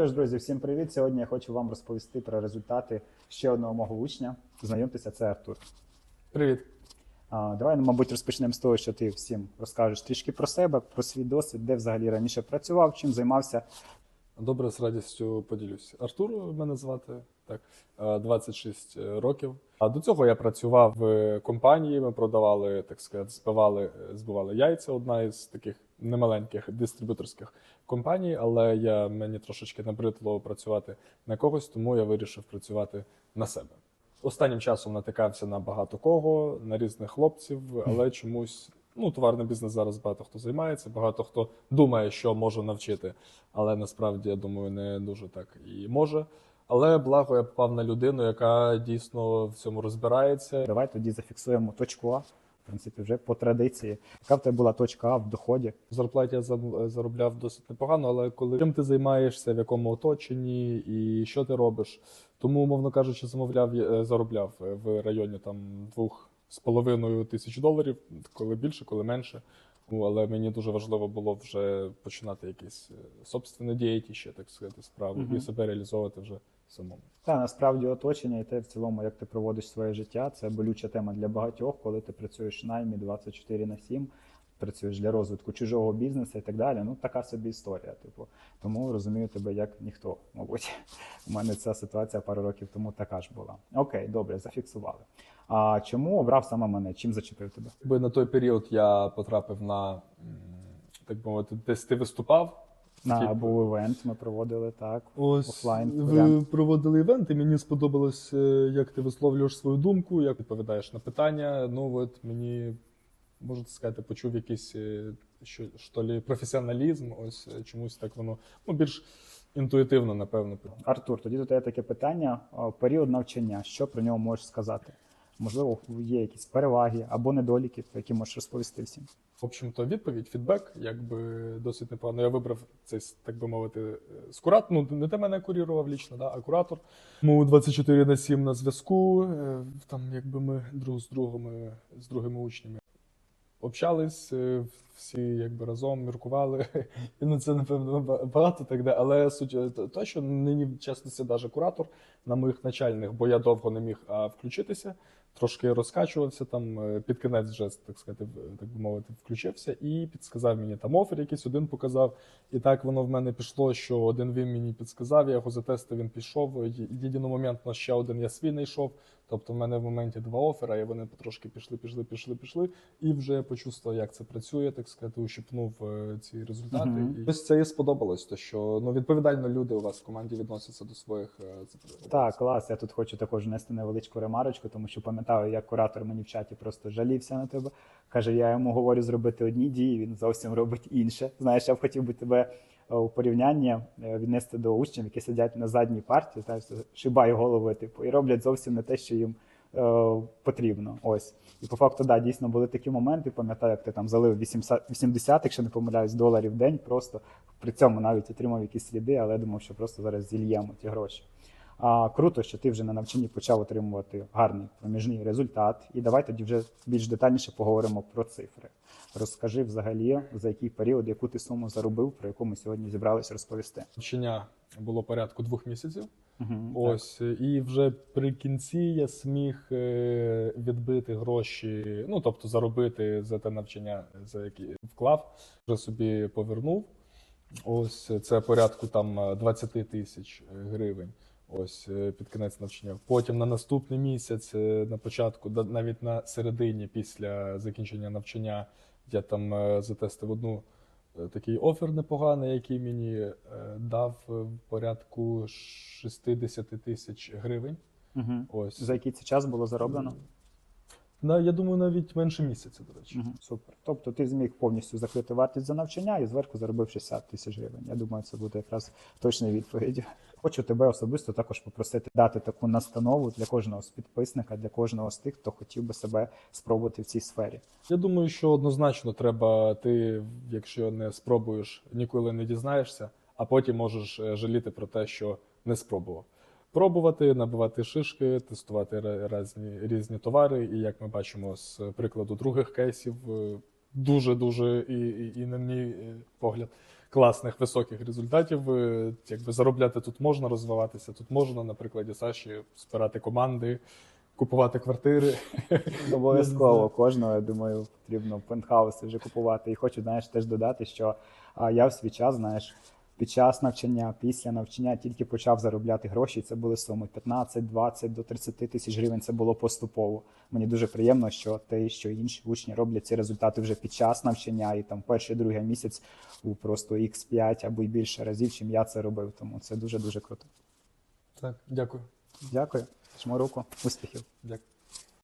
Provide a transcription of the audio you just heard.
Тож, друзі, всім привіт! Сьогодні я хочу вам розповісти про результати ще одного мого учня. Знайомтеся, це Артур. Привіт. А, давай, ну, мабуть, розпочнемо з того, що ти всім розкажеш трішки про себе, про свій досвід, де взагалі раніше працював, чим займався. Добре, з радістю поділюсь. Артур мене звати, так, е, 26 років. А до цього я працював в компанії. Ми продавали, так сказати, збивали, збивали яйця. Одна із таких немаленьких дистриб'юторських компаній, але я мені трошечки набридло працювати на когось, тому я вирішив працювати на себе. Останнім часом натикався на багато кого, на різних хлопців, але чомусь ну, товарний бізнес зараз багато хто займається, багато хто думає, що може навчити, але насправді я думаю, не дуже так і може. Але благо я попав на людину, яка дійсно в цьому розбирається. Давай тоді зафіксуємо точку А. В принципі, вже по традиції. Яка в тебе була точка А в доході? В зарплаті я заробляв досить непогано, але коли чим ти займаєшся, в якому оточенні і що ти робиш, тому, умовно кажучи, замовляв е, заробляв в районі там двох з половиною тисяч доларів, коли більше, коли менше. Ну, але мені дуже важливо було вже починати якісь е, собственні дієтіші, так сказати, справи Мгм. і себе реалізовувати вже самому. Та насправді оточення і те в цілому, як ти проводиш своє життя, це болюча тема для багатьох, коли ти працюєш в наймі 24 на 7, працюєш для розвитку чужого бізнесу і так далі. Ну така собі історія. Типу, тому розумію тебе як ніхто. Мабуть, у мене ця ситуація пару років тому така ж була. Окей, добре, зафіксували. А чому обрав саме мене? Чим зачепив тебе? Якби на той період я потрапив на так би мовити, десь ти виступав. На був івент, ми проводили так. Ось Офлайн ви варіант. проводили івент, і мені сподобалось, е, як ти висловлюєш свою думку, як відповідаєш на питання. Ну от мені можна сказати, почув якийсь е, що, що лі, професіоналізм. Ось е, чомусь так воно ну більш інтуїтивно, напевно. Артур, тоді до тебе таке питання. Період навчання, що про нього можеш сказати? Можливо, є якісь переваги або недоліки, про які можеш розповісти всім. В общем-то, відповідь, фідбек, якби досить непогано. Я вибрав цей, так би мовити, е, з курат. Ну, не те мене курірував лічно, да, а куратор. Ми 24 на 7 на зв'язку. е, Там, якби ми друг з другом, е, з другими учнями общались, всі якби разом міркували. І ну це напевно ба- багато так де. Але суть е, то, що нині в чесності даже куратор на моїх начальних, бо я довго не міг включитися. Трошки розкачувався там е, під кінець вже так сказати, в- так би мовити, включився і підсказав мені там офер, якийсь один показав. І так воно в мене пішло, що один він мені підсказав, я його затестив, він пішов. Є- Єдиномоментно ще один я свій знайшов. Тобто в мене в моменті два офера, і вони потрошки пішли, пішли, пішли, пішли. І вже я почувствував, як це працює, так сказати, ущипнув е, ці результати. Мгм. І ось це і сподобалось, то що ну відповідально люди у вас в команді відносяться до своїх е, Так, клас. Я тут хочу також внести невеличку ремарочку, тому що пам'ятаю, як куратор мені в чаті просто жалівся на тебе. Каже, я йому говорю зробити одні дії, він зовсім робить інше. Знаєш, я б хотів би тебе у порівняння е, віднести до учнів, які сидять на задній парті, та шибаю голови, типу, і роблять зовсім не те, що їм е, потрібно. Ось. І по факту, да, дійсно були такі моменти. Пам'ятаю, як ти там залив 80, 80 якщо не помиляюсь, доларів в день. Просто при цьому навіть отримав якісь сліди, але я думав, що просто зараз зільємо ті гроші. А, круто, що ти вже на навчанні почав отримувати гарний проміжний результат. І давай тоді вже більш детальніше поговоримо про цифри. Розкажи взагалі, за який період, яку ти суму заробив, про яку ми сьогодні зібралися розповісти. Навчання було порядку двох місяців. Угу, Ось і вже при кінці я зміг е, відбити гроші, ну тобто заробити за те навчання, за які вклав, вже собі повернув. Ось це порядку там 20 тисяч гривень. Ось е, під кінець навчання. Потім на наступний місяць, е, на початку, навіть на середині після закінчення навчання, я там е, затестив одну такий офер непоганий, який мені дав в порядку 60 тисяч гривень. угу. Ось За який це час було зароблено? на я думаю, навіть менше місяця, до речі. Угу. Супер. Тобто ти зміг повністю закрити вартість за навчання і зверху заробив 60 тисяч гривень. Я думаю, це буде якраз точною відповіддю. Хочу тебе особисто також попросити дати таку настанову для кожного з підписника, для кожного з тих, хто хотів би себе спробувати в цій сфері. Я думаю, що однозначно треба, ти, якщо не спробуєш, ніколи не дізнаєшся, а потім можеш е, жаліти про те, що не спробував. Пробувати, набивати шишки, тестувати різні, різні товари. І як ми бачимо з прикладу других кейсів, е, дуже дуже і, і, і на мій е, погляд класних високих результатів. Е, Якби заробляти тут можна, розвиватися тут можна, на прикладі Саші, збирати команди, купувати квартири. Обов'язково кожного, я думаю, потрібно пентхауси вже купувати. І хочу, знаєш, теж додати, що а, я в свій час, знаєш, під час навчання, після навчання тільки почав заробляти гроші. Це були суми 15, 20 до 30 тисяч гривень. Це було поступово. Мені дуже приємно, що ти, що інші учні роблять ці результати вже під час навчання, і там перший, другий місяць у просто x5 або й більше разів, чим я це робив. Тому це дуже дуже круто. Так, дякую. Дякую. Жму руку, успіхів. Дякую.